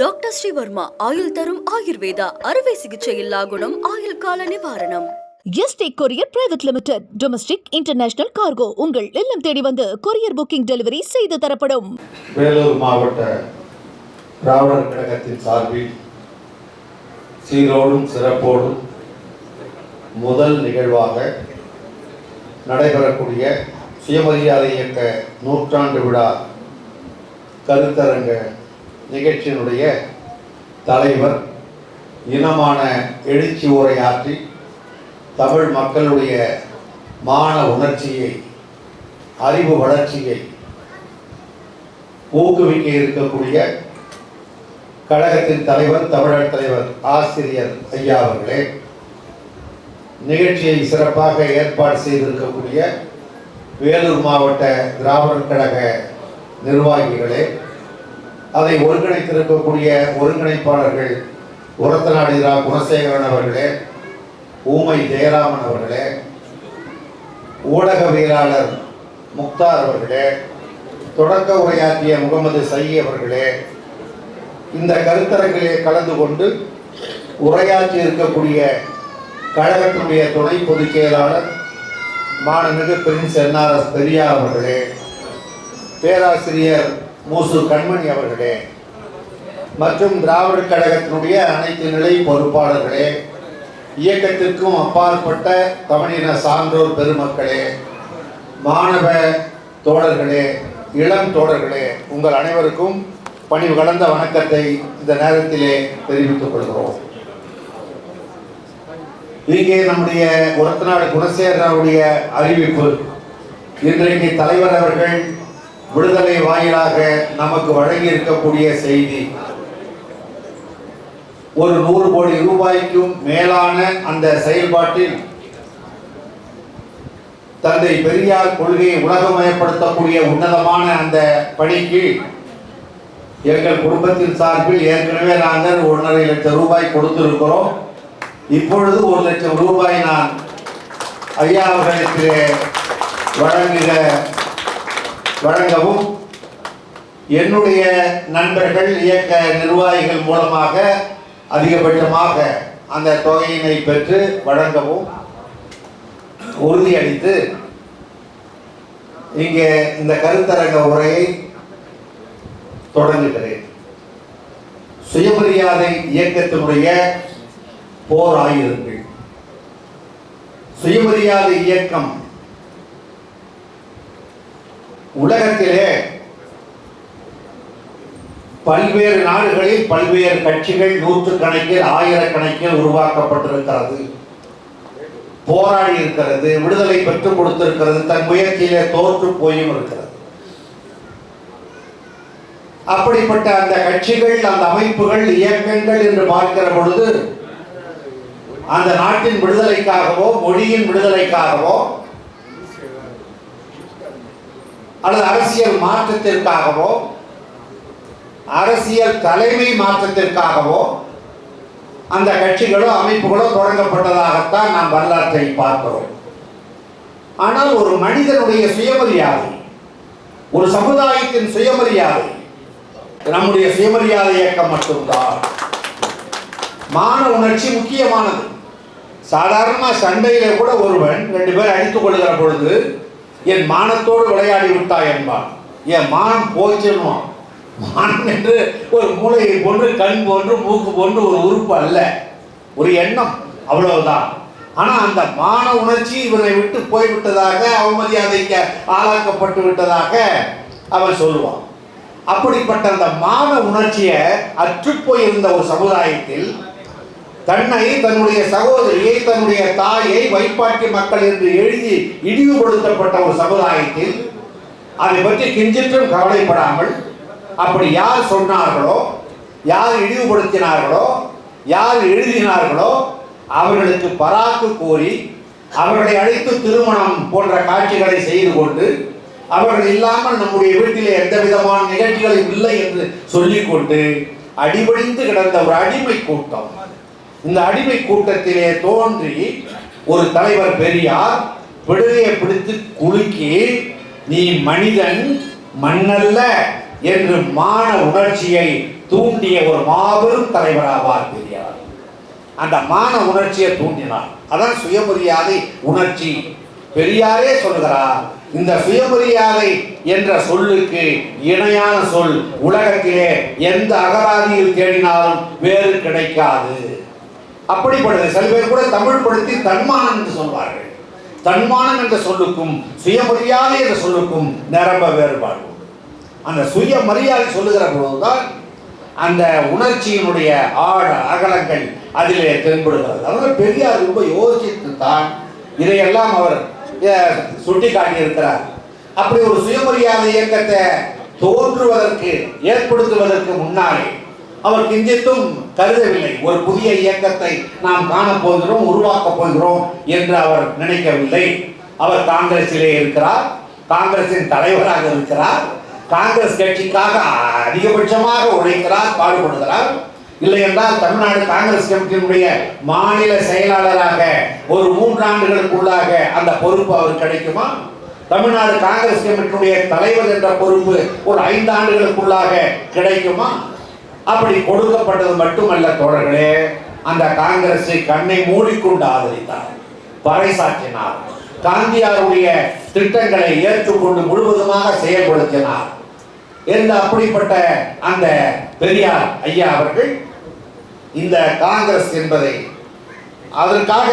Doctor Sreevarma ஆயுள் தரும் ஆயுர்வேதா அறுவை சிகிச்சையில்லா குணம் ஆயுள் கால நிவாரணம். ST courier private limited domestic international cargo உங்கள் இல்லம் தேடி வந்து கொரியர் புக்கிங் டெலிவரி செய்து தரப்படும். வேலூர் மாவட்ட திராவிடர் கழகத்தின் சார்பில் சீரோடும் சிறப்போடும் முதல் நிகழ்வாக நடைபெறக்கூடிய சுயமரியாதை இயக்க நூற்றாண்டு விழா கருத்தரங்க நிகழ்ச்சியினுடைய தலைவர் இனமான எழுச்சி உரையாற்றி தமிழ் மக்களுடைய மான உணர்ச்சியை அறிவு வளர்ச்சியை ஊக்குவிக்க இருக்கக்கூடிய கழகத்தின் தலைவர் தமிழர் தலைவர் ஆசிரியர் ஐயா அவர்களே நிகழ்ச்சியை சிறப்பாக ஏற்பாடு செய்திருக்கக்கூடிய வேலூர் மாவட்ட திராவிடர் கழக நிர்வாகிகளே அதை ஒருங்கிணைத்திருக்கக்கூடிய ஒருங்கிணைப்பாளர்கள் உரத்தநாடிரா குணசேகரன் அவர்களே ஊமை ஜெயராமன் அவர்களே ஊடகவியலாளர் முக்தார் அவர்களே தொடக்க உரையாற்றிய முகமது சை அவர்களே இந்த கருத்தரங்கிலே கலந்து கொண்டு உரையாற்றி இருக்கக்கூடிய கழகத்தினுடைய துணை பொதுச் செயலாளர் மாண்புமிகு பிரின்ஸ் என்ஆர்எஸ் பெரியார் அவர்களே பேராசிரியர் மூசு கண்மணி அவர்களே மற்றும் திராவிடர் கழகத்தினுடைய அனைத்து நிலை பொறுப்பாளர்களே இயக்கத்திற்கும் அப்பாற்பட்ட தமிழின சான்றோர் பெருமக்களே மாணவ தோழர்களே இளம் தோழர்களே உங்கள் அனைவருக்கும் பணிவு கலந்த வணக்கத்தை இந்த நேரத்திலே தெரிவித்துக் கொள்கிறோம். இங்கே நம்முடைய உரத்தநாடு குணசேகரனுடைய அறிவிப்பு. இன்றைக்கு தலைவர் அவர்கள் விடுதலை வாயிலாக நமக்கு வழங்கி இருக்கக்கூடிய செய்தி. ஒரு நூறு கோடி ரூபாய்க்கும் மேலான அந்த செயல்பாட்டில் தந்தை பெரியார் கொள்கையை உலகமயப்படுத்தக்கூடிய உன்னதமான அந்த பணிக்கு எங்கள் குடும்பத்தின் சார்பில் ஏற்கனவே நாங்கள் ஒன்றரை லட்சம் ரூபாய் கொடுத்திருக்கிறோம். இப்பொழுது ஒரு லட்சம் ரூபாய் நான் ஐயா அவர்களுக்கு வழங்குகிற வழங்கவும் என்னுடைய நண்பர்கள் இயக்க நிர்வாகிகள் மூலமாக அதிகபட்சமாக அந்த தொகையினை பெற்று வழங்கவும் உறுதியளித்து இங்கே இந்த கருத்தரங்க உரையை தொடங்குகிறேன். சுயமரியாதை இயக்கத்தினுடைய போர் ஆயுதங்கள். சுயமரியாதை இயக்கம் உலகத்திலே பல்வேறு நாடுகளில் பல்வேறு கட்சிகள் நூற்று கணக்கில் ஆயிரக்கணக்கில் உருவாக்கப்பட்டிருக்கிறது. போராடி இருக்கிறது விடுதலை பெற்றுக் கொடுத்திருக்கிறது தன் முயற்சியிலே தோற்று போயும் இருக்கிறது. அப்படிப்பட்ட அந்த கட்சிகள் அந்த அமைப்புகள் இயக்கங்கள் என்று பார்க்கிற பொழுது அந்த நாட்டின் விடுதலைக்காகவோ மொழியின் விடுதலைக்காகவோ அல்லது அரசியல் மாற்றத்திற்காகவோ அரசியல் தலைமை மாற்றத்திற்காகவோ அந்த கட்சிகளோ அமைப்புகளோ தொடங்கப்பட்டதாகத்தான் நாம் வரலாற்றை பார்க்கிறோம். ஆனால் ஒரு மனிதனுடைய சுயமரியாதை ஒரு சமுதாயத்தின் சுயமரியாதை நம்முடைய சுயமரியாதை இயக்கம் மட்டும்தான். மான உணர்ச்சி முக்கியமானது. சாதாரணமாக சண்டையில கூட ஒருவன் ரெண்டு பேர் அடித்துக் கொள்கிற பொழுது என் மானத்தோடு விளையாடி விட்டாய் என்பான். என் மானம் போச்சுன்னுவான் மானம் என்று ஒரு மூளையை போன்று கண் போன்று மூக்கு போன்று ஒரு உறுப்பு அல்ல. ஒரு எண்ணம் அவ்வளவுதான். ஆனா அந்த மான உணர்ச்சி இவனை விட்டு போய்விட்டதாக அவமதியாதைக்க ஆளாக்கப்பட்டு விட்டதாக அவன் சொல்லுவான். அப்படிப்பட்ட அந்த மான உணர்ச்சியை அற்றுப்போயிருந்த ஒரு சமுதாயத்தில் தன்னை தன்னுடைய சகோதரியை தன்னுடைய தாயை வைப்பாட்டி மக்கள் என்று எழுதி இழிவுபடுத்தப்பட்ட ஒரு சமுதாயத்தில் அதை பற்றி கிஞ்சிற்றும் கவலைப்படாமல் அப்படி யார் சொன்னார்களோ யார் இழிவுபடுத்தினார்களோ யார் எழுதினார்களோ அவர்களுக்கு பராக்கு கோரி அவர்களை அழைத்து திருமணம் போன்ற காட்சிகளை செய்து கொண்டு அவர்கள் இல்லாமல் நம்முடைய வீட்டிலே எந்த விதமான நிகழ்ச்சிகளும் இல்லை என்று சொல்லிக்கொண்டு அடிபடிந்து கிடந்த ஒரு அடிமை கூட்டம். இந்த அடிமை கூட்டத்திலே தோன்றி ஒரு தலைவர் பெரியார் விடுதியை பிடித்து குலுக்கி நீ மனிதன் மண்ணல்ல என்று மான உணர்ச்சியை தூண்டிய ஒரு மாபெரும் தலைவராவார் பெரியார். அந்த மான உணர்ச்சியை தூண்டினார். அதான் சுயமரியாதை உணர்ச்சி. பெரியாரே சொல்கிறார் இந்த சுயமரியாதை என்ற சொல்லுக்கு இணையான சொல் உலகத்திலே எந்த அகராதியில் தேடினாலும் வேறு கிடைக்காது. அப்படிப்பட்டது. சில பேர் கூட தமிழ் படுத்தி தன்மானம் என்று சொல்வார்கள். தன்மானம் என்ற சொல்லுக்கும் சுயமரியாதை என்ற சொல்லுக்கும் நிரம்ப வேறுபாடு அந்த சுயமரியாதை சொல்லுகிற பொழுதுதான் அந்த உணர்ச்சியினுடைய ஆழ அகலங்கள் அதிலே தென்படுகிறது. அதனால பெரியார் ரொம்ப யோசித்து தான் இதையெல்லாம் அவர் சுட்டி காட்டியிருக்கிறார் அப்படி ஒரு சுயமரியாதை இயக்கத்தை தோன்றுவதற்கு ஏற்படுத்துவதற்கு முன்னாலே அவர் கிஞ்சித்தும் கருதவில்லை. ஒரு புதிய இயக்கத்தை நாம் காணப்போகிறோம் உருவாக்கப் போகிறோம் என்று அவர் நினைக்கவில்லை. அவர் காங்கிரஸிலே இருக்கிறார் காங்கிரசின் தலைவராக இருக்கிறார் காங்கிரஸ் கட்சிக்காக அதிகபட்சமாக உழைக்கிறார் பாடுபடுகிறார். இல்லை என்றால் தமிழ்நாடு காங்கிரஸ் கமிட்டியினுடைய மாநில செயலாளராக ஒரு மூன்றாண்டுகளுக்குள்ளாக அந்த பொறுப்பு அவர் கிடைக்குமா? தமிழ்நாடு காங்கிரஸ் கமிட்டியுடைய தலைவர் என்ற பொறுப்பு ஒரு ஐந்து ஆண்டுகளுக்குள்ளாக கிடைக்குமா? அப்படி கொடுக்கப்பட்டது மட்டுமல்ல தோழர்களே அந்த காங்கிரஸை கண்ணை மூடிக்கொண்டு ஆதரித்தார் பறைசாற்றினார் காந்தியாருடைய திட்டங்களை ஏற்றுக்கொண்டு முழுவதுமாக செயல்படுத்தினார். என்ற அப்படிப்பட்ட அந்த பெரியார் ஐயா அவர்கள் இந்த காங்கிரஸ் என்பதை அதற்காக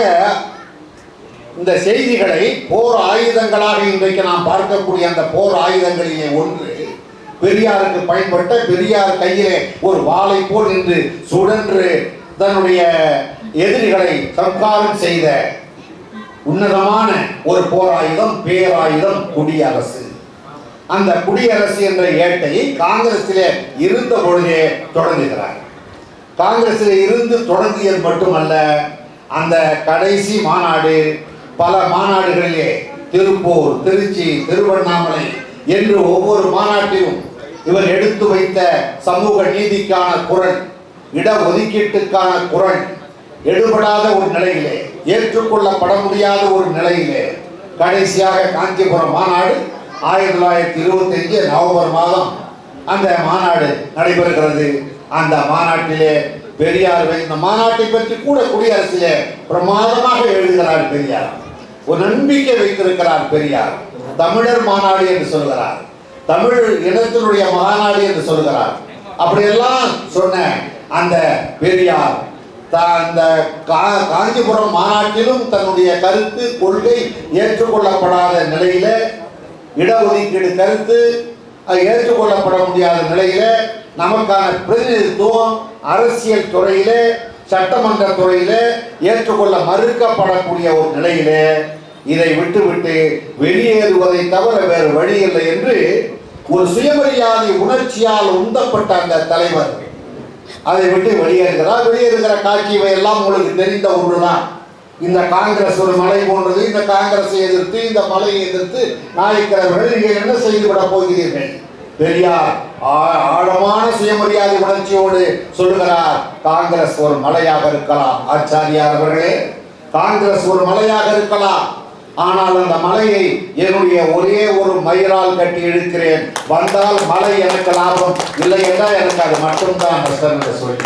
இந்த செய்திகளை போர் ஆயுதங்களாக இன்றைக்கு நாம் பார்க்கக்கூடிய அந்த போர் ஆயுதங்களிலே ஒன்று பெரியாருக்கு பயன்பட்ட பெரியார் கையிலே ஒரு வாளை போல் நின்று சுழன்று தன்னுடைய எதிரிகளை சம்காரம் செய்த உன்னதமான ஒரு போராயுதம் பேராயுதம் குடியரசு. அந்த குடியரசு என்ற ஏட்டையை காங்கிரஸிலே இருந்த பொழுதே தொடங்குகிறார். காங்கிரஸில் இருந்து தொடங்கியது மட்டுமல்ல அந்த கடைசி மாநாடு பல மாநாடுகளிலே திருப்பூர் திருச்சி திருவண்ணாமலை என்று ஒவ்வொரு மாநாட்டிலும் இவர் எடுத்து வைத்த சமூக நீதிக்கான குரல் இட ஒதுக்கீட்டுக்கான குரல் எடுபடாத ஒரு நிலையிலே ஏற்றுக்கொள்ளப்பட முடியாத ஒரு நிலையிலே கடைசியாக காஞ்சிபுரம் மாநாடு ஆயிரத்தி தொள்ளாயிரத்தி இருபத்தஞ்சு நவம்பர் மாதம் அந்த மாநாடு நடைபெறுகிறது. அந்த மாநாட்டிலே பெரியார் இந்த மாநாட்டை பற்றி கூட குடியரசிலே பிரமாதமாக எழுதுகிறார் பெரியார். ஒரு நம்பிக்கை வைத்திருக்கிறார் பெரியார். தமிழர் மாநாடு என்று சொல்கிறார். தமிழ் இனத்தினுடைய மகாநாடு என்று சொல்கிறார். அப்படியெல்லாம் சொன்ன அந்த பெரியார் அந்த கா- காஞ்சிபுரம் மாநாட்டிலும் தன்னுடைய கருத்து கொள்கை ஏற்றுக்கொள்ளப்படாத நிலையில இடஒதுக்கீடு கருத்து அது ஏற்றுக்கொள்ளப்பட முடியாத நிலையில நமக்கான பிரதிநிதித்துவம் அரசியல் துறையிலே சட்டமன்ற துறையிலே ஏற்றுக்கொள்ள மறுக்கப்படக்கூடிய ஒரு நிலையிலே இதை விட்டுவிட்டு வெளியேறுவதை தவிர வேறு வழி இல்லை என்று ஒரு சுயமரியாதை உணர்ச்சியால் உந்தப்பட்ட அந்த தலைவர். அதை விட்டு வெளியேறுகிறார். வெளியேறுகிற காட்சி எல்லாம் உங்களுக்கு தெரிந்த ஒன்றுதான். இந்த காங்கிரஸ் ஒரு மலை போன்றது. இந்த காங்கிரஸை எதிர்த்து இந்த மலையை எதிர்த்து நாயக்கிறவர்கள் நீங்கள் என்ன செய்து விட போகிறீர்கள்? பெரியார் ஆ- ஆழமான சுயமரியாதை உணர்ச்சியோடு சொல்லுகிறார் காங்கிரஸ் ஒரு மலையாக இருக்கலாம். ஆச்சாரியார் அவர்களே காங்கிரஸ் ஒரு மலையாக இருக்கலாம். ஆனால் அந்த மலையை என்னுடைய ஒரே ஒரு மயிரால் கட்டி இழுக்கிறேன். வந்தால் மலை எனக்கு லாபம் இல்லை என்றால் எனக்கு அது மட்டும்தான் நஷ்டம் என்று சொல்லி.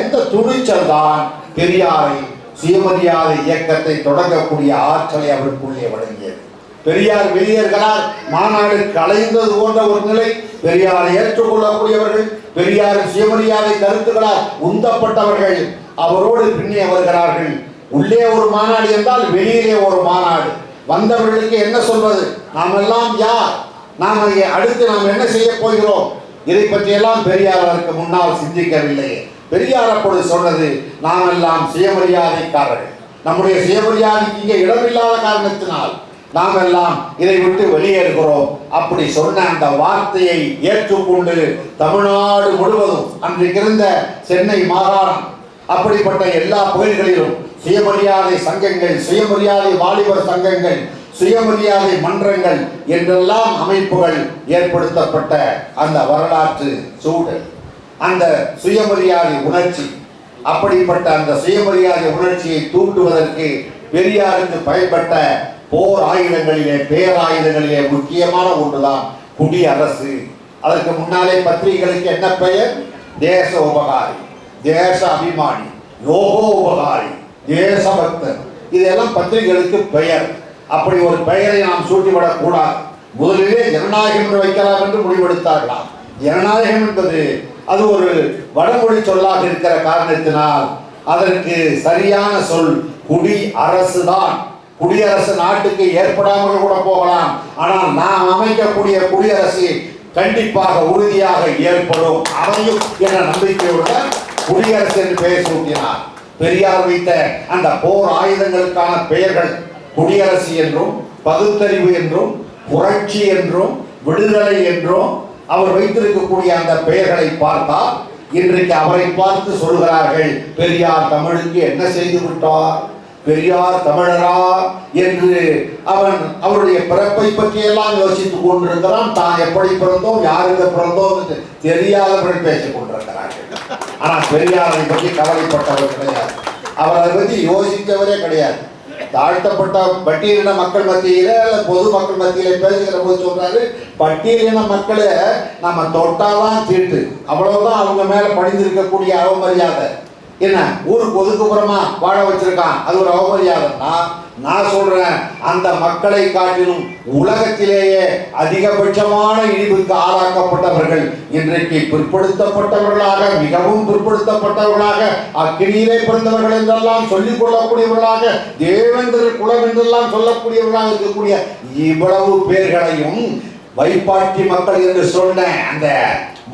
இந்த துணிச்சல் தான் பெரியாரை சுயமரியாதை இயக்கத்தை தொடங்கக்கூடிய ஆற்றலை அவருக்குள்ளே வழங்கியது. பெரியார் வெளியேறுகிறார் மாநாடு கலைந்தது போன்ற ஒரு நிலை. பெரியாரை ஏற்றுக்கொள்ளக்கூடியவர்கள் பெரியாரின் சுயமரியாதை கருத்துக்களால் உந்தப்பட்டவர்கள். அவரோடு பின்னே வருகிறார்கள். உள்ளே ஒரு மாநாடு என்றால் வெளியிலே ஒரு மாநாடு. வந்தவர்களுக்கு என்ன சொல்வது? நாம் எல்லாம் யார்? நாம் அடுத்து நாம் என்ன செய்ய போகிறோம்? இதை பற்றியெல்லாம் பெரியார் முன்னால் சிந்திக்கவில்லை. பெரியார் அப்பொழுது சொன்னது நாம் எல்லாம் சுயமரியாதைக்காரர்கள். நம்முடைய சுயமரியாதைக்கு இங்கே இடமில்லாத காரணத்தினால் நாம் எல்லாம் இதை விட்டு வெளியேறுகிறோம். அப்படி சொன்ன அந்த வார்த்தையை ஏற்றுக்கொண்டு தமிழ்நாடு முழுவதும் அன்றைக்கு இருந்த சென்னை மாகாணம் அப்படிப்பட்ட எல்லா கோயில்களிலும் சுயமரியாதை சங்கங்கள் சுயமரியாதை வாலிபர் சங்கங்கள் சுயமரியாதை மன்றங்கள் என்றெல்லாம் அமைப்புகள் ஏற்படுத்தப்பட்ட அந்த வரலாற்று சூழல். அந்த சுயமரியாதை உணர்ச்சி அப்படிப்பட்ட அந்த சுயமரியாதை உணர்ச்சியை தூண்டுவதற்கு பெரியாருக்கு பயன்பட்ட போர் ஆயுதங்களிலே பேராயுதங்களிலே முக்கியமான ஒன்றுதான் குடியரசு. அதற்கு முன்னாலே பத்திரிகைகளுக்கு என்ன பெயர்? தேச உபகாரி தேச அபிமானி யோகோ உபகாரி. தேசபக்தன் இதெல்லாம் பத்திரிகைகளுக்கு பெயர். அப்படி ஒரு பெயரை நாம் சூட்டிவிடக்கூடாது. முதலிலே ஜனநாயகம் என்று வைக்கலாம் என்று முடிவெடுத்தார்களாம். ஜனநாயகம் என்பது அது ஒரு வடமொழி சொல்லாக இருக்கிற காரணத்தினால் அதற்கு சரியான சொல் குடி அரசு தான். குடியரசு நாட்டுக்கு ஏற்படாமல் கூட போகலாம். ஆனால் நாம் அமைக்கக்கூடிய குடியரசு கண்டிப்பாக உறுதியாக ஏற்படும். அமையும் என்ற நம்பிக்கையுடன் குடியரசு என்று பெயர் சூட்டினார். பெரியார் வைத்த அந்த போர் ஆயுதங்களுக்கான பெயர்கள் குடியரசு என்றும் பகுத்தறிவு என்றும் புரட்சி என்றும் விடுதலை என்றும் அவர் வைத்திருக்கக்கூடிய அந்த பெயர்களை பார்த்தால் இன்றைக்கு அவரை பார்த்து சொல்கிறார்கள் பெரியார் தமிழுக்கு என்ன செய்து விட்டார்? பெரியார் தமிழரா? என்று அவன் அவருடைய பிறப்பை பற்றியெல்லாம் யோசித்துக் கொண்டிருக்கிறான். தான் எப்படி பிறந்தோம் யாருக்கு பிறந்தோம் என்று தெரியாதவர்கள் பேசிக் கொண்டிருக்கிறார்கள். ஆனால் பெரியாரை பற்றி கவலைப்பட்டவர் கிடையாது. அவர் அதை பற்றி யோசித்தவரே கிடையாது. தாழ்த்தப்பட்ட பட்டியலின மக்கள் மத்தியில பொது மக்கள் மத்தியில பேசுகிற போது சொல்றாரு பட்டியலின மக்களை நம்ம தொட்டாதான் தீட்டு. அவ்வளவுதான் அவங்க மேல படிந்திருக்கக்கூடிய அவமரியாதை. என்ன? ஊருக்கு ஒதுக்குப்புறமா வாழ வச்சிருக்கான். அது ஒரு அவமரியாதைன்னா நான் சொல்றேன் அந்த மக்களை காட்டிலும் உலகத்திலேயே அதிகபட்சமான இழிவுக்கு ஆளாக்கப்பட்டவர்கள் இன்றைக்கு பிற்படுத்தப்பட்டவர்களாக மிகவும் பிற்படுத்தப்பட்டவர்களாக அக்கினியிலே பிறந்தவர்கள் என்றெல்லாம் சொல்லிக் கொள்ளக்கூடியவர்களாக தேவேந்திர குலம் என்றெல்லாம் சொல்லக்கூடியவர்களாக இருக்கக்கூடிய இவ்வளவு பேர்களையும் வைப்பாட்டி மக்கள் என்று சொன்ன அந்த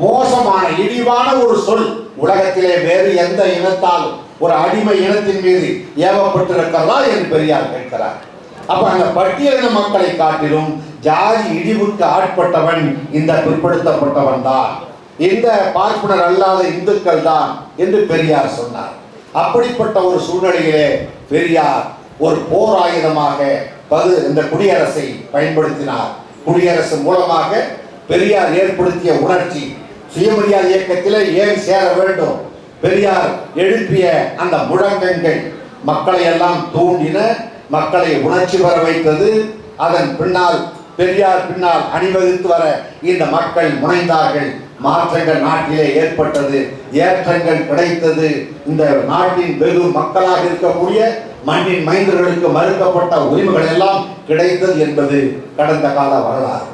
மோசமான இழிவான ஒரு சொல் உலகத்திலே வேறு எந்த இனத்தாலும் ஒரு அடிமை இனத்தின் மீது ஏவப்பட்டிருக்கிறதா என்று பெரியார் கேட்கிறார். அப்ப அந்த பட்டியலின மக்களை காட்டிலும் ஜாதி இடிவுக்கு ஆட்பட்டவன் இந்த பிற்படுத்தப்பட்டவன் தான். இந்த பார்ப்பனர் அல்லாத இந்துக்கள் தான் என்று பெரியார் சொன்னார். அப்படிப்பட்ட ஒரு சூழ்நிலையிலே பெரியார் ஒரு போர் ஆயுதமாக பது இந்த குடியரசை பயன்படுத்தினார். குடியரசு மூலமாக பெரியார் ஏற்படுத்திய உணர்ச்சி சுயமரியாதை இயக்கத்திலே ஏன் சேர வேண்டும்? பெரியார் எழுப்பிய அந்த முழக்கங்கள் மக்களை எல்லாம் தூண்டின மக்களை உணர்ச்சி வர வைத்தது. அதன் பின்னால் பெரியார் பின்னால் அணிவகுத்து வர இந்த மக்கள் முனைந்தார்கள். மாற்றங்கள் நாட்டிலே ஏற்பட்டது ஏற்றங்கள் கிடைத்தது. இந்த நாட்டின் வெகு மக்களாக இருக்கக்கூடிய மண்ணின் மைந்தர்களுக்கு மறுக்கப்பட்ட உரிமைகள் எல்லாம் கிடைத்தது என்பது கடந்த கால வரலாறு.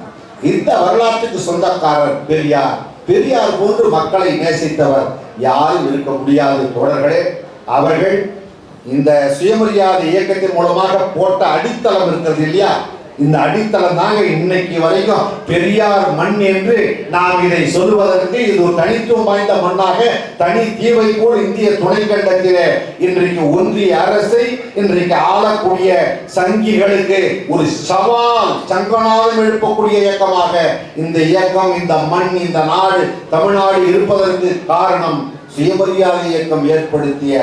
இந்த வரலாற்றுக்கு சொந்தக்காரர் பெரியார். பெரியார் போன்று மக்களை நேசித்தவர் யாரும் இருக்க முடியாது தோழர்களே அவர்கள் இந்த சுயமரியாதை இயக்கத்தின் மூலமாக போட்ட அடித்தளம் இருக்கிறது இல்லையா? இந்த அடித்தளம் தாங்க இன்னைக்கு வரைக்கும் பெரியார் மண் என்று நாம் இதை சொல்லுவதற்கு இது ஒரு தனித்துவம் வாய்ந்த மண்ணாக தனி தீவை போல் இந்திய துணைக்கண்டத்திலே இன்றைக்கு ஒன்றிய அரசை இன்றைக்கு ஆளக்கூடிய சங்கிகளுக்கு ஒரு சவால் சங்கநாதம் எழுப்பக்கூடிய இயக்கமாக இந்த இயக்கம் இந்த மண் இந்த நாடு தமிழ்நாடு இருப்பதற்கு காரணம் சுயமரியாதை இயக்கம் ஏற்படுத்திய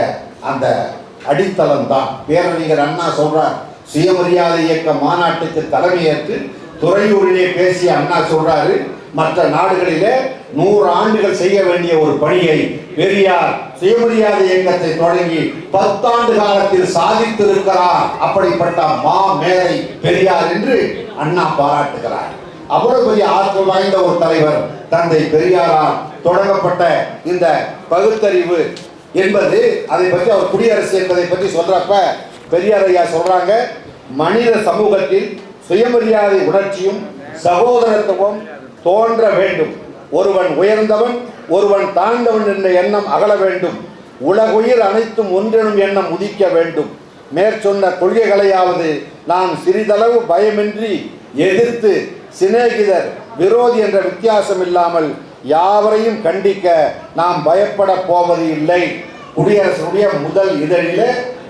அந்த அடித்தளம் தான். பேரறிஞர் அண்ணா சொல்றார் சுயமரியாதை இயக்க மாநாட்டுக்கு தலைமையேற்று துறையூரிலே பேசிய அண்ணா சொல்றாரு மற்ற நாடுகளிலே நூறு ஆண்டுகள் செய்ய வேண்டிய ஒரு பணியை பெரியார் சுயமரியாதை இயக்கத்தை தொடங்கி பத்தாண்டு காலத்தில் சாதித்திருக்கிறார். அப்படிப்பட்ட மா மேதை பெரியார் என்று அண்ணா பாராட்டுகிறார். அவ்வளவு பெரிய ஆற்றல் வாய்ந்த ஒரு தலைவர் தந்தை பெரியாரால் தொடங்கப்பட்ட இந்த பகுத்தறிவு என்பது அதை பற்றி அவர் குடியரசு என்பதை பற்றி சொல்றப்ப பெரியார் ஐயா சொல்றாங்க மனித சமூகத்தில் சுயமரியாதை உணர்ச்சியும் சகோதரத்துவம் தோன்ற வேண்டும். ஒருவன் உயர்ந்தவன் ஒருவன் தாழ்ந்தவன் என்ற எண்ணம் அகல வேண்டும். உலகுயிர் அனைத்தும் ஒன்றெனும் எண்ணம் உதிக்க வேண்டும். மேற்சொன்ன கொள்கைகளையாவது நாம் சிறிதளவு பயமின்றி எதிர்த்து சிநேகிதர் விரோதி என்ற வித்தியாசம் இல்லாமல் யாவரையும் கண்டிக்க நாம் பயப்பட போவது இல்லை. குடியரசுடைய முதல் இதழில்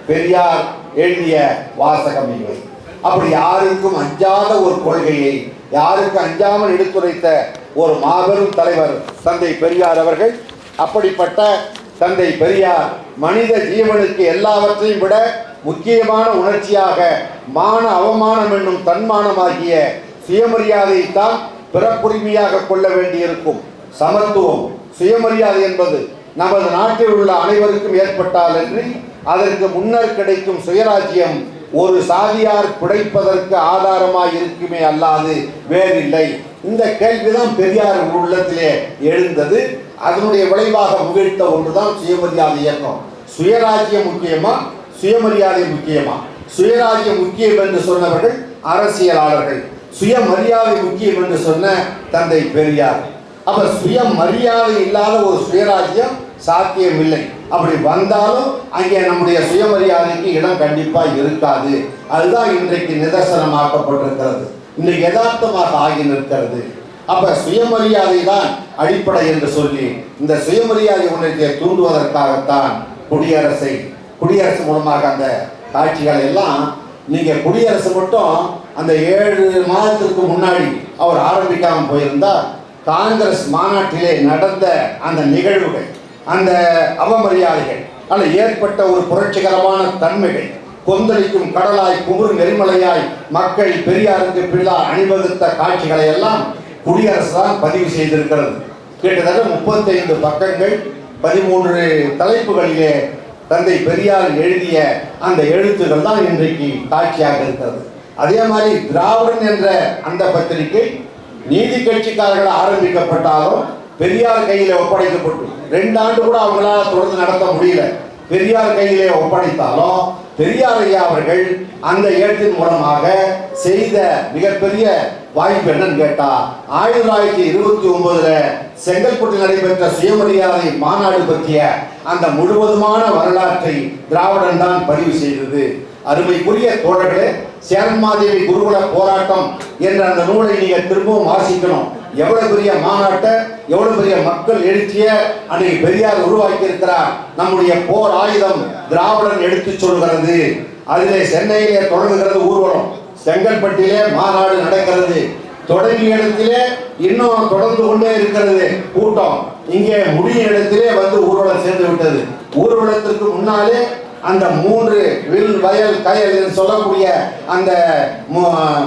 பெரியார் எழுதிய வாசகம் இவை அப்படி யாருக்கும் அஞ்சாத ஒரு கொள்கையை யாருக்கு அஞ்சாமல் எடுத்துரைத்த ஒரு மாபெரும் தலைவர் தந்தை பெரியார் அவர்கள் அப்படிப்பட்ட தந்தை பெரியார் மனித ஜீவனுக்கு எல்லாவற்றையும் விட முக்கியமான உணர்ச்சியாக மான அவமானம் என்னும் தன்மானமாகிய சுயமரியாதையைத்தான் பிறப்புரிமையாக கொள்ள வேண்டியிருக்கும். சமத்துவம் சுயமரியாதை என்பது நமது நாட்டில் உள்ள அனைவருக்கும் ஏற்பட்டால் என்று அதற்கு முன்னர் கிடைக்கும் சுயராஜ்யம் ஒரு சாதியார் பிழைப்பதற்கு ஆதாரமாக இருக்குமே அல்லாது வேறில்லை. இந்த கேள்விதான் பெரியார் உள்ளத்திலே எழுந்தது. அதனுடைய விளைவாக முகிழ்த்த ஒன்றுதான் சுயமரியாதை இயக்கம். சுயராஜ்யம் முக்கியமா? சுயமரியாதை முக்கியமா? சுயராஜ்யம் முக்கியம் என்று சொன்னவர்கள் அரசியலாளர்கள். சுயமரியாதை முக்கியம் என்று சொன்ன தந்தை பெரியார். அப்ப சுயமரியாதை இல்லாத ஒரு சுயராஜ்யம் சாத்தியமில்லை. அப்படி வந்தாலும் அங்கே நம்முடைய சுயமரியாதைக்கு இடம் கண்டிப்பா இருக்காது. அதுதான் இன்றைக்கு நிதர்சனமாக்கப்பட்டிருக்கிறது. இன்றைக்கு யதார்த்தமாக ஆகி நிற்கிறது. அப்ப சுயமரியாதை தான் அடிப்படை என்று சொல்லி இந்த சுயமரியாதை உணர்ச்சியை தூண்டுவதற்காகத்தான் குடியரசை குடியரசு மூலமாக அந்த காட்சிகளை எல்லாம் நீங்க குடியரசு மட்டும் அந்த ஏழு மாதத்திற்கு முன்னாடி அவர் ஆரம்பிக்காமல் போயிருந்தா காங்கிரஸ் மாநாட்டிலே நடந்த அந்த நிகழ்வுகள் அந்த அவமரியாதைகள் அல்ல ஏற்பட்ட ஒரு புரட்சிகரமான தன்மைகள் கொந்தளிக்கும் கடலாய் குமுறு நெறிமலையாய் மக்கள் பெரியாருக்கு பிள்ளா அணிவகுத்த காட்சிகளை எல்லாம் குடியரசு தான் பதிவு செய்திருக்கிறது. கிட்டத்தட்ட முப்பத்தைந்து பக்கங்கள் பதிமூன்று தலைப்புகளிலே தந்தை பெரியார் எழுதிய அந்த எழுத்துக்கள் தான் இன்றைக்கு காட்சியாக இருக்கிறது. அதே மாதிரி திராவிடன் என்ற அந்த பத்திரிகை நீதி கட்சிக்காரர்கள் ஆரம்பிக்கப்பட்டாலும் பெரியார் கையில ஒப்படைக்கப்பட்டு ரெண்டு ஆண்டு கூட அவங்களால தொடர்ந்து நடத்த முடியல. பெரியார் கையிலே ஒப்படைத்தாலும் பெரியார் ஐயா அவர்கள் அந்த ஏட்டின் மூலமாக செய்த மிகப்பெரிய வாய்ப்பு என்னன்னு கேட்டா ஆயிரத்தி தொள்ளாயிரத்தி இருபத்தி ஒன்பதுல செங்கல்பட்டு நடைபெற்ற சுயமரியாதை மாநாடு பற்றிய அந்த முழுவதுமான வரலாற்றை திராவிடன் தான் பதிவு செய்தது. அருமைக்குரிய தோழர்களே சேரன்மாதேவி குருகுல போராட்டம் என்ற அந்த நூலை நீங்க திரும்பவும் வாசிக்கணும். எவ்வளவு பெரிய மாநாட்டை எவ்வளவு பெரிய மக்கள் எழுச்சிய அன்னைக்கு பெரியார் உருவாக்கி இருக்கிறார் நம்முடைய போர் ஆயுதம் திராவிடன் எடுத்து சொல்கிறது. அதிலே சென்னையிலே தொடங்குகிறது ஊர்வலம். செங்கல்பட்டிலே மாநாடு நடக்கிறது. தொடங்கிய இடத்திலே இன்னும் தொடர்ந்து கொண்டே இருக்கிறது கூட்டம். இங்கே முடிய இடத்திலே வந்து ஊர்வலம் சேர்ந்து விட்டது ஊர்வலத்திற்கு முன்னாலே அந்த மூன்று வில் வயல் கயல் என்று சொல்லக்கூடிய அந்த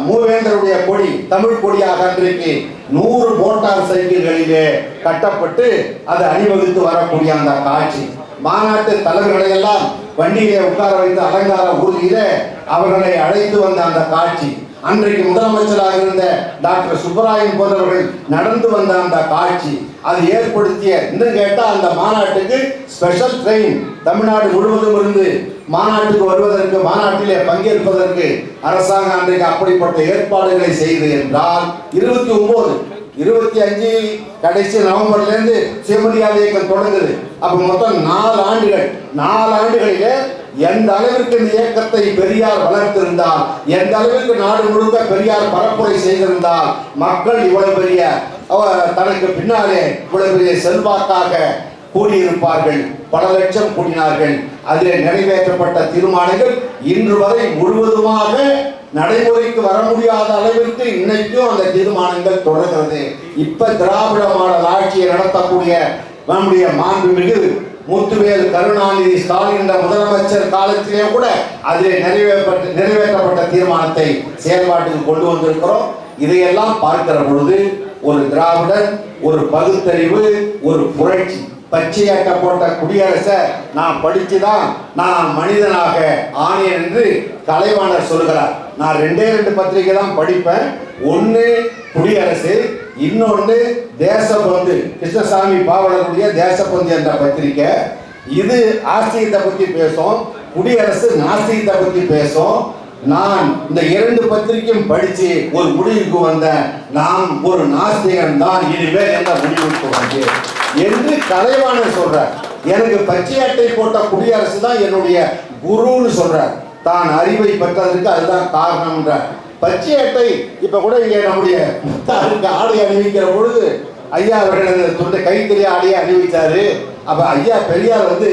மூவேந்தருடைய கொடி தமிழ் கொடியாக அன்றைக்கு நூறு மோட்டார் சைக்கிள்களிலே கட்டப்பட்டு அது அணிவகுத்து வரக்கூடிய அந்த காட்சி. மாநாட்டு தலைவர்களை எல்லாம் வண்டியிலே உட்கார வைத்து அலங்கார ஊர்தியிலே அவர்களை அழைத்து வந்த அந்த காட்சி. அன்றைக்கு முதலமைச்சராக இருந்த டாக்டர் சுப்பராயன் போன்றவர்கள் நடந்து வந்த அந்த காட்சி. அது ஏற்படுத்திய இன்னும் கேட்டால் அந்த மாநாட்டுக்கு ஸ்பெஷல் ட்ரெயின் தமிழ்நாடு முழுவதும் இருந்து மாநாட்டுக்கு வருவதற்கு மாநாட்டிலே பங்கேற்பதற்கு அரசாங்கம் அன்றைக்கு அப்படிப்பட்ட ஏற்பாடுகளை செய்து என்றால் இருபத்தி ஒன்பது இருபத்தி அஞ்சு கடைசி நவம்பர்லேருந்து சுயமரியாதை இயக்கம் தொடங்குது. அப்போ மொத்தம் நாலு ஆண்டுகள் நாலு ஆண்டுகளிலே எந்த அளவிற்கு இந்த இயக்கத்தை பெரியார் வளர்த்திருந்தார் எந்த அளவிற்கு நாடு முழுக்க பெரியார் பரப்புரை செய்திருந்தால் மக்கள் இவ்வளவு பெரிய தனக்கு பின்னாலே இவ்வளவு பெரிய செல்வாக்காக கூடியிருப்பார்கள். பல லட்சம் கூடினார்கள். அதில் நிறைவேற்றப்பட்ட தீர்மானங்கள் இன்று வரை முழுவதுமாக நடைமுறைக்கு வர முடியாத அளவிற்கு இன்னைக்கும் அந்த தீர்மானங்கள் தொடர்கிறது. இப்ப திராவிட மாடல் ஆட்சியை நடத்தக்கூடிய நம்முடைய மாண்புமிகு முத்துவேல் கருணாநிதி ஸ்டாலின் முதலமைச்சர் காலத்திலே கூட அதில் நிறைவேற்றப்பட்ட நிறைவேற்றப்பட்ட தீர்மானத்தை செயல்பாட்டுக்கு கொண்டு வந்திருக்கிறோம். இதையெல்லாம் பார்க்கிற பொழுது ஒரு திராவிடன் ஒரு பகுத்தறிவு ஒரு புரட்சி. பச்சையாக்க போட்ட குடியரசை நான் படிச்சுதான் நான் மனிதனாக ஆனேன் என்று கலைவாணர் சொல்கிறார் நான் ரெண்டே ரெண்டு பத்திரிகை தான் படிப்பேன். ஒன்று குடியரசு இன்னொன்று தேசபந்து கிருஷ்ணசாமி பாவலருடைய தேசபந்து என்ற பத்திரிகை. இது ஆஸ்திகத்தை பற்றி பேசும் குடியரசு நாஸ்திகத்தை பற்றி பேசும் நான் இந்த இரண்டு பத்திரிகையும் படிச்சு ஒரு முடிவுக்கு வந்தேன். நான் ஒரு நாஸ்திகன் தான் இனிமேல் என்ற முடிவுக்கு வந்தேன் என்று கலைவாணர் சொல்றார். எனக்கு பச்சை அட்டை போட்ட குடியரசு தான் என்னுடைய குருன்னு சொல்றார். தான் அறிவை பெற்றதற்கு அதுதான் காரணம்ன்றார். பச்சை அட்டை இப்ப கூட இங்கே நம்முடைய முத்தாருக்கு ஆடை அணிவிக்கிற பொழுது ஐயா அவர்கள் அந்த துண்டை கைத்தறி ஆடையை அணிவித்தாரு அப்ப ஐயா பெரியார் வந்து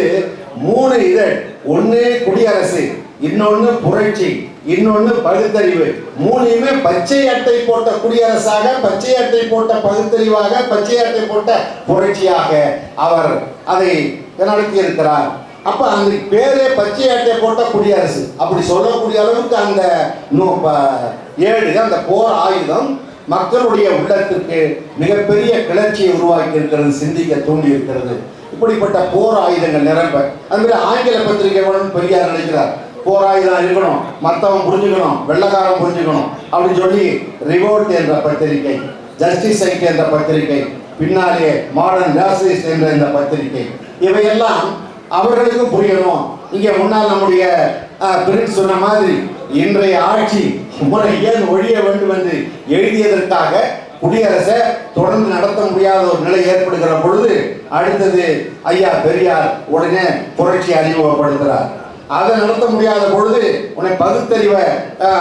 மூணு இதழ் ஒன்று குடியரசு இன்னொன்னு புரட்சி. இன்னொன்று பகுத்தறிவு. மூணையுமே பச்சை அட்டை போட்ட குடியரசாக பச்சை அட்டை போட்ட பகுத்தறிவாக பச்சை அட்டை போட்ட புரட்சியாக அவர் அதை நடத்தி இருக்கிறார் அப்ப அந்த பேரே பச்சை அட்டை போட்ட குடியரசு. அப்படி சொல்லக்கூடிய அளவுக்கு அந்த நூ- ப- ஏடு அந்த போர் ஆயுதம் மக்களுடைய உள்ளத்திற்கு மிகப்பெரிய கிளர்ச்சியை உருவாக்கி இருக்கிறது சிந்திக்க தூண்டி இருக்கிறது இப்படிப்பட்ட போர் ஆயுதங்கள் நிரம்ப. அது மாதிரி ஆங்கில பத்திரிகை பெரியார் நினைக்கிறார். போர் இருக்கணும் மற்றவன் புரிஞ்சுக்கணும் வெள்ளக்காரன் புரிஞ்சுக்கணும் அப்படின்னு சொல்லி ரிவோல்ட் என்ற பத்திரிகை ஜஸ்டிஸ் சைட் என்ற பத்திரிகை பின்னாலே மாடர்ன் நேஷனலிஸ்ட் என்ற இந்த பத்திரிகை இவையெல்லாம் அவர்களுக்கும் புரியணும். இங்கே முன்னால் நம்முடைய பிரிண்ட் சொன்ன மாதிரி இன்றைய ஆட்சி முறை ஏன் ஒழிய வேண்டும் என்று எழுதியதற்காக குடியரசை தொடர்ந்து நடத்த முடியாத ஒரு நிலை ஏற்படுகிற பொழுது அடுத்தது ஐயா பெரியார் உடனே புரட்சி அறிமுகப்படுத்துகிறார் அதை நடத்த முடியாத பொழுது உன்னை பகுத்தறிவை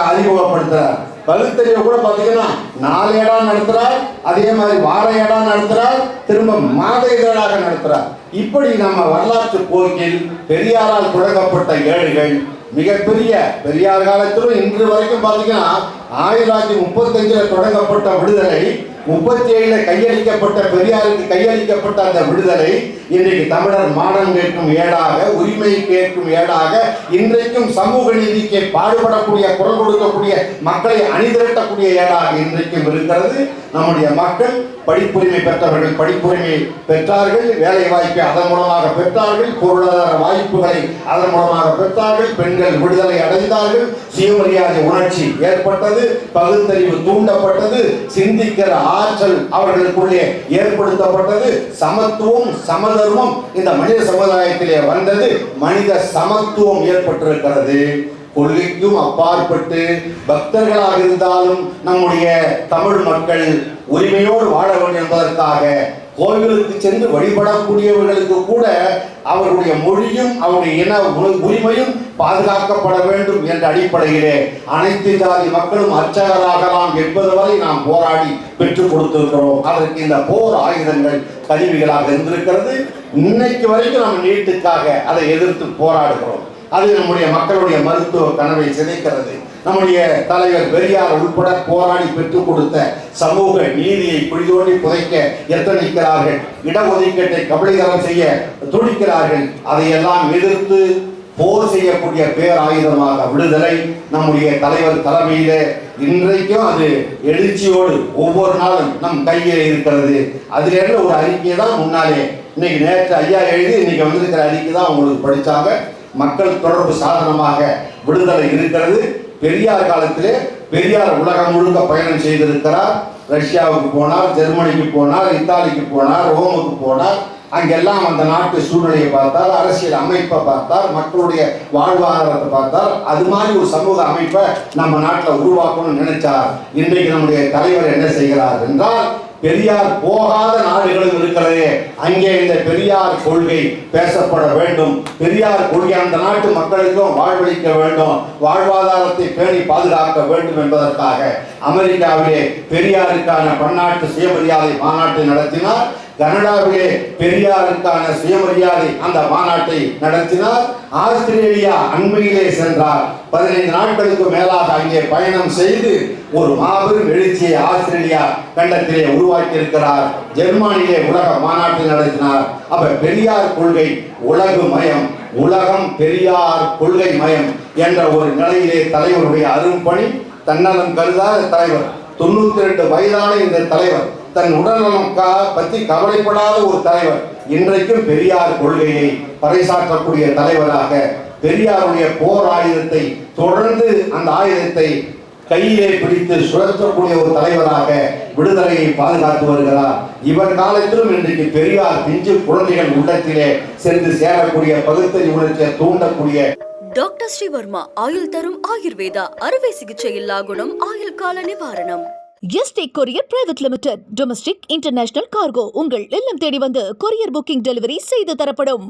அறிமுகப்படுத்துறார். பகுத்தறிவை கூட பார்த்தீங்கன்னா நாலு இடம் நடத்துறார் அதே மாதிரி வார இடம் நடத்துறார் திரும்ப மாத இதழாக நடத்துறார். இப்படி நம்ம வரலாற்று போக்கில் பெரியாரால் தொடங்கப்பட்ட ஏடுகள் மிகப்பெரிய பெரியார் காலத்திலும் இன்று வரைக்கும் பார்த்தீங்கன்னா ஆயிரத்தி தொள்ளாயிரத்தி முப்பத்தஞ்சில் தொடங்கப்பட்ட விடுதலை முப்பத்தி ஏழுல கையளிக்கப்பட்ட பெரியாருக்கு கையளிக்கப்பட்ட அந்த விடுதலை இன்றைக்கு தமிழர் மானம் கேட்கும் ஏடாக உரிமை கேட்கும் ஏடாக இன்றைக்கும் சமூக நீதிக்கு பாடுபடக்கூடிய குரல் கொடுக்கக்கூடிய மக்களை அணிதிரட்டக்கூடிய ஏடாக இன்றைக்கும் இருக்கிறது. நம்முடைய மக்கள் படிப்புரிமை பெற்றவர்கள் படிப்புரிமை பெற்றார்கள் வேலை வாய்ப்பை அதன் மூலமாக பெற்றார்கள் பொருளாதார வாய்ப்புகளை அதன் மூலமாக பெற்றார்கள் பெண்கள் விடுதலை அடைந்தார்கள் சுயமரியாதை உணர்ச்சி ஏற்பட்டது பகுத்தறிவு தூண்டப்பட்டது சிந்திக்கிற ஆற்றல் அவர்களுக்குள்ளே ஏற்படுத்தப்பட்டது சமத்துவம் சமதர்மம் இந்த மனித சமுதாயத்திலே வந்தது மனித சமத்துவம் ஏற்பட்டிருக்கிறது. கொள்கைக்கும் அப்பாற்பட்டு பக்தர்களாக இருந்தாலும் நம்முடைய தமிழ் மக்கள் உரிமையோடு வாழ வேண்டும் என்பதற்காக கோவிலுக்கு சென்று வழிபடக்கூடியவர்களுக்கு கூட அவருடைய மொழியும் அவருடைய இன உரிமையும் பாதுகாக்கப்பட வேண்டும் என்ற அடிப்படையிலே அனைத்து ஜாதி மக்களும் அர்ச்சகராகலாம் என்பது வரை நாம் போராடி பெற்றுக் கொடுத்திருக்கிறோம். அதற்கு இந்த போர் ஆயுதங்கள் கருவிகளாக இருந்திருக்கிறது. இன்னைக்கு வரைக்கும் நம்ம நீட்டுக்காக அதை எதிர்த்து போராடுகிறோம். அது நம்முடைய மக்களுடைய மருத்துவ கனவை சிதைக்கிறது. நம்முடைய தலைவர் பெரியார் உட்பட போராடி பெற்றுக் கொடுத்த சமூக நீதியை குழிதோண்டி புதைக்க எத்தனிக்கிறார்கள்? இடஒதுக்கீட்டை கபலீகரம் செய்ய துடிக்கிறார்கள். அதையெல்லாம் எதிர்த்து போர் செய்யக்கூடிய பேராயுதமாக விடுதலை நம்முடைய தலைவர் தலைமையில இன்றைக்கும் அது எழுச்சியோடு ஒவ்வொரு நாளும் நம் கையில் இருக்கிறது. அதிலிருந்து ஒரு அறிக்கை தான் முன்னாலே இன்னைக்கு நேற்று ஐயா எழுதி இன்னைக்கு வந்திருக்கிற அறிக்கை தான் உங்களுக்கு படிச்சாங்க. மக்கள் தொடர்பு சாதனமாக விடுதலை இருக்கிறது. பெரியார் காலத்திலே பெரியார் உலகம் முழுக்க பயணம் செய்திருக்கிறார். ரஷ்யாவுக்கு போனார் ஜெர்மனிக்கு போனார் இத்தாலிக்கு போனார் ரோமுக்கு போனார். அங்கெல்லாம் அந்த நாட்டு சூழ்நிலையை பார்த்தால் அரசியல் அமைப்பை பார்த்தால் மக்களுடைய வாழ்வாதாரத்தை பார்த்தால் அது மாதிரி ஒரு சமூக அமைப்பை நம்ம நாட்டில் உருவாக்கணும்னு நினைச்சார். இன்றைக்கு நம்முடைய தலைவர் என்ன செய்கிறார் என்றால் பெரியார் போகாத நாடுகளும் இருக்கிறதே. அங்கே இந்த பெரியார் கொள்கை பேசப்பட வேண்டும். பெரியார் கொள்கை அந்த நாட்டு மக்களுக்கும் வாழ்வளிக்க வேண்டும். வாழ்வாதாரத்தை பேணி பாதுகாக்க வேண்டும் என்பதற்காக அமெரிக்காவிலே பெரியாருக்கான பன்னாட்டு சுயமரியாதை மாநாட்டை நடத்தினார். கனடாவிலே பெரியாருக்கான சுயமரியாதை அந்த மாநாட்டை நடத்தினார். ஆஸ்திரேலியா அண்மையிலே சென்றார். பதினைந்து நாட்களுக்கு மேலாக அங்கே பயணம் செய்து ஒரு மாபெரும் எழுச்சியை ஆஸ்திரேலியா கண்டத்திலே உருவாக்கி இருக்கிறார் ஜெர்மானியிலே உலக மாநாட்டை நடத்தினார். அப்ப பெரியார் கொள்கை உலகு மயம் உலகம் பெரியார் கொள்கை மயம் என்ற ஒரு நிலையிலே தலைவருடைய அரும்பணி தன்னலம் கருதாத தலைவர். தொண்ணூத்தி ரெண்டு வயதான இந்த தலைவர் தன் உடல்நலம் பற்றி கவலைப்படாத ஒரு தலைவர். இன்றைக்கும் பெரியார் கொள்கையை பறைசாற்றக்கூடிய தலைவராக பெரியாருடைய போர் ஆயுதத்தை தொடர்ந்து அந்த ஆயுதத்தை கையிலே பிடித்து சுழற்றக்கூடிய ஒரு தலைவராக விடுதலையை பாதுகாத்து வருகிறார். இவர் காலத்திலும் இன்றைக்கு பெரியார் பிஞ்சு குழந்தைகள் உள்ளத்திலே சென்று சேரக்கூடிய பகுத்தறி உணர்ச்சியை தூண்டக்கூடிய. டாக்டர் ஸ்ரீவர்மா ஆயுள் தரும் ஆயுர்வேதா அறுவை சிகிச்சை இல்லா குணம் ஆயுள் கால நிவாரணம். ST courier private limited domestic international cargo உங்கள் இல்லம் தேடி வந்து கொரியர் புக்கிங் டெலிவரி செய்து தரப்படும்.